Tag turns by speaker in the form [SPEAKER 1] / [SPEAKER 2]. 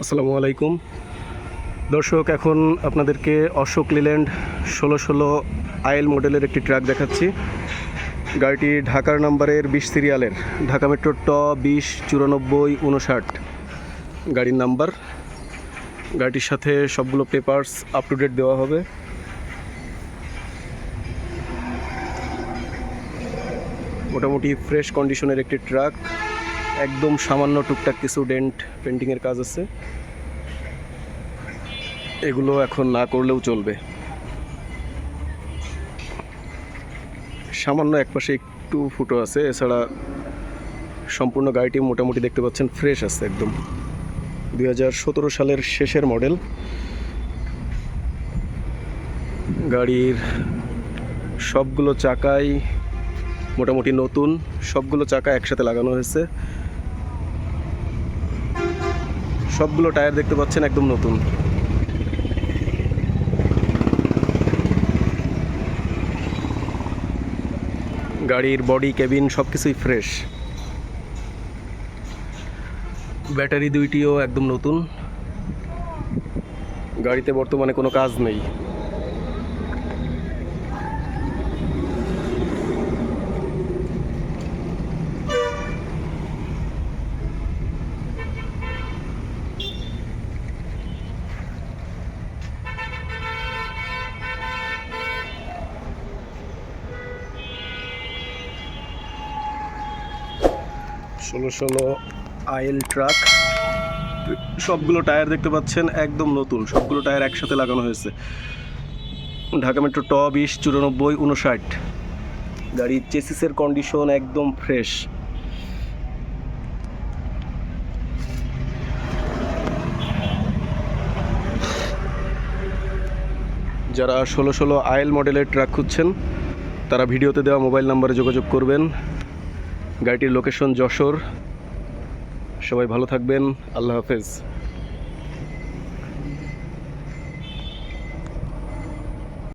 [SPEAKER 1] আসসালামু আলাইকুম। দর্শক, এখন আপনাদেরকে অশোক লিল্যান্ড ষোলো ষোলো আইএল মডেলের একটি ট্রাক দেখাচ্ছি। গাড়িটি ঢাকার নাম্বারের বিশ সিরিয়ালের, ঢাকা মেট্রো ট বিশ চুরানব্বই উনষাট। গাড়ির নাম্বার, গাড়িটির সাথে সবগুলো পেপার্স আপ টু ডেট দেওয়া হবে। মোটামুটি ফ্রেশ কন্ডিশনের একটি ট্রাক। একদম সামান্য টুকটাক কিছু ডেন্ট পেন্টিংয়ের কাজ আছে। এগুলো এখন না করলেও চলবে। সামান্য একপাশে একটু ফুটো আছে, এছাড়া সম্পূর্ণ গাড়িটি মোটামুটি দেখতে পাচ্ছেন ফ্রেশ আছে একদম। দুই হাজার সতেরো সালের শেষের মডেল। গাড়ির সবগুলো চাকাই মোটামুটি নতুন, সবগুলো চাকা একসাথে লাগানো হয়েছে। সবগুলো টায়ার দেখতে পাচ্ছেন একদম নতুন। গাড়ির বডি, কেবিন সব কিছুই ফ্রেশ। ব্যাটারি দুইটিও একদম নতুন। গাড়িতে বর্তমানে কোনো কাজ নেই। ষোলো ষোলো আইএল ট্রাক। সবগুলো টায়ার দেখতে পাচ্ছেন, একদম নতুন। সবগুলো টায়ার একসাথে লাগানো হয়েছে। ঢাকা মেট্রো ট বিশ চুরানব্বই উনষাট। গাড়ির চেসিসের কন্ডিশন একদম ফ্রেশ যারা ষোলো ষোলো আয়েল মডেলের ট্রাক খুঁজছেন, তারা ভিডিওতে দেওয়া মোবাইল নাম্বারে যোগাযোগ করবেন। গাড়িটির লোকেশন যশোর। সবাই ভালো থাকবেন। আল্লাহ হাফেজ।